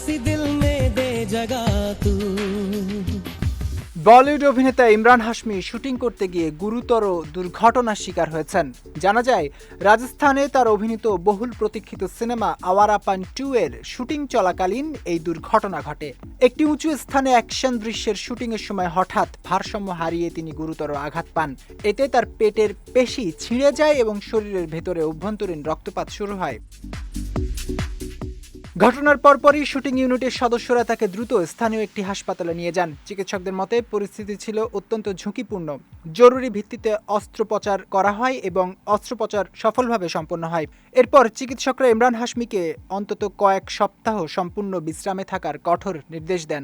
सी दिल में दे जगह तू বলিউড অভিনেতা ইমরান হাশমি শুটিং করতে গিয়ে গুরুতর দুর্ঘটনার শিকার হয়েছেন জানা যায় রাজস্থানে তার অভিনীত বহুল প্রতীক্ষিত সিনেমা আওয়ারা পান টু এর শুটিং চলাকালীন এই দুর্ঘটনা ঘটে একটি উঁচু স্থানে অ্যাকশন দৃশ্যের শুটিংয়ের সময় হঠাৎ ভারসাম্য হারিয়ে তিনি গুরুতর আঘাত পান এতে তার পেটের পেশি ছিঁড়ে যায় এবং শরীরের ভেতরে অভ্যন্তরীণ রক্তপাত শুরু হয় ঘটনার পরপরই শুটিং ইউনিটের সদস্যরা তাকে দ্রুত স্থানীয় একটি হাসপাতালে নিয়ে যান। চিকিৎসকদের মতে, পরিস্থিতি ছিল অত্যন্ত ঝুঁকিপূর্ণ। জরুরি ভিত্তিতে অস্ত্রোপচার করা হয় এবং অস্ত্রোপচার সফলভাবে সম্পন্ন হয়। এরপর চিকিৎসকরা ইমরান হাশমিকে অন্তত কয়েক সপ্তাহ সম্পূর্ণ বিশ্রামে থাকার কঠোর নির্দেশ দেন।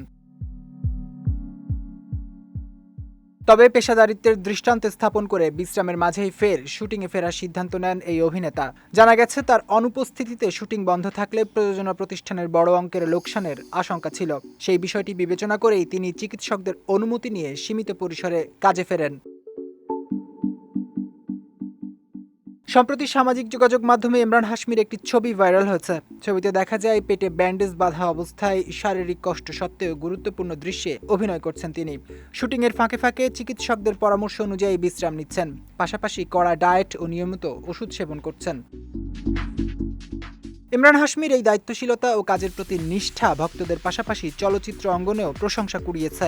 তবে পেশাদারিত্বের দৃষ্টান্ত স্থাপন করে বিশ্রামের মাঝেই ফের শুটিংয়ে ফেরার সিদ্ধান্ত নেন এই অভিনেতা। জানা গেছে, তার অনুপস্থিতিতে শুটিং বন্ধ থাকলে প্রযোজনা প্রতিষ্ঠানের বড় অঙ্কের লোকসানের আশঙ্কা ছিল। সেই বিষয়টি বিবেচনা করেই তিনি চিকিৎসকদের অনুমতি নিয়ে সীমিত পরিসরে কাজে ফেরেন। সম্প্রতি সামাজিক যোগাযোগ মাধ্যমে ইমরান হাশমির একটি ছবি ভাইরাল হয়েছে। ছবিতে দেখা যায়, পেটে ব্যান্ডেজ বাঁধা অবস্থায় শারীরিক কষ্ট সত্ত্বেও গুরুত্বপূর্ণ দৃশ্যে অভিনয় করছেন তিনি। শুটিংয়ের ফাঁকে ফাঁকে চিকিৎসকদের পরামর্শ অনুযায়ী বিশ্রাম নিচ্ছেন। পাশাপাশি কড়া ডায়েট ও নিয়মিত ওষুধ সেবন করছেন। ইমরান হাশমির এই দায়িত্বশীলতা ও কাজের প্রতি নিষ্ঠা ভক্তদের পাশাপাশি চলচ্চিত্র অঙ্গনেও প্রশংসা কুড়িয়েছে।